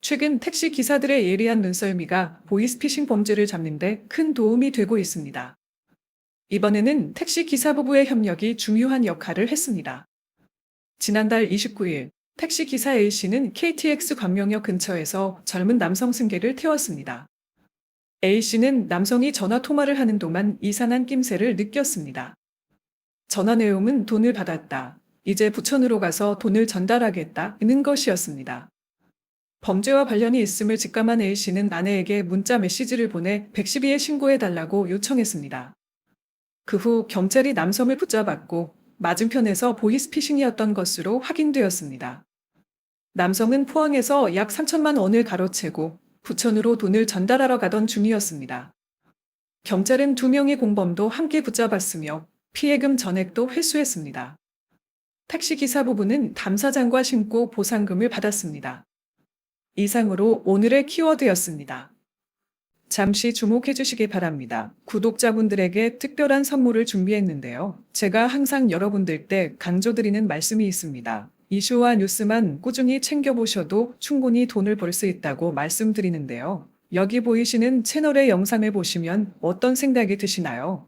최근 택시 기사들의 예리한 눈썰미가 보이스피싱 범죄를 잡는데 큰 도움이 되고 있습니다. 이번에는 택시 기사 부부의 협력이 중요한 역할을 했습니다. 지난달 29일 택시 기사 A씨는 KTX 광명역 근처에서 젊은 남성 승객을 태웠습니다. A씨는 남성이 전화 통화를 하는 동안 이상한 낌새를 느꼈습니다. 전화 내용은 돈을 받았다. 이제 부천으로 가서 돈을 전달하겠다는 것이었습니다. 범죄와 관련이 있음을 직감한 A씨는 아내에게 문자 메시지를 보내 112에 신고해달라고 요청했습니다. 그 후 경찰이 남성을 붙잡았고 맞은편에서 보이스피싱이었던 것으로 확인되었습니다. 남성은 포항에서 약 3천만 원을 가로채고 부천으로 돈을 전달하러 가던 중이었습니다. 경찰은 두 명의 공범도 함께 붙잡았으며 피해금 전액도 회수했습니다. 택시기사 부부는 담사장과 신고 보상금을 받았습니다. 이상으로 오늘의 키워드였습니다. 잠시 주목해 주시기 바랍니다. 구독자분들에게 특별한 선물을 준비했는데요. 제가 항상 여러분들 때 강조드리는 말씀이 있습니다. 이슈와 뉴스만 꾸준히 챙겨보셔도 충분히 돈을 벌 수 있다고 말씀드리는데요. 여기 보이시는 채널의 영상을 보시면 어떤 생각이 드시나요?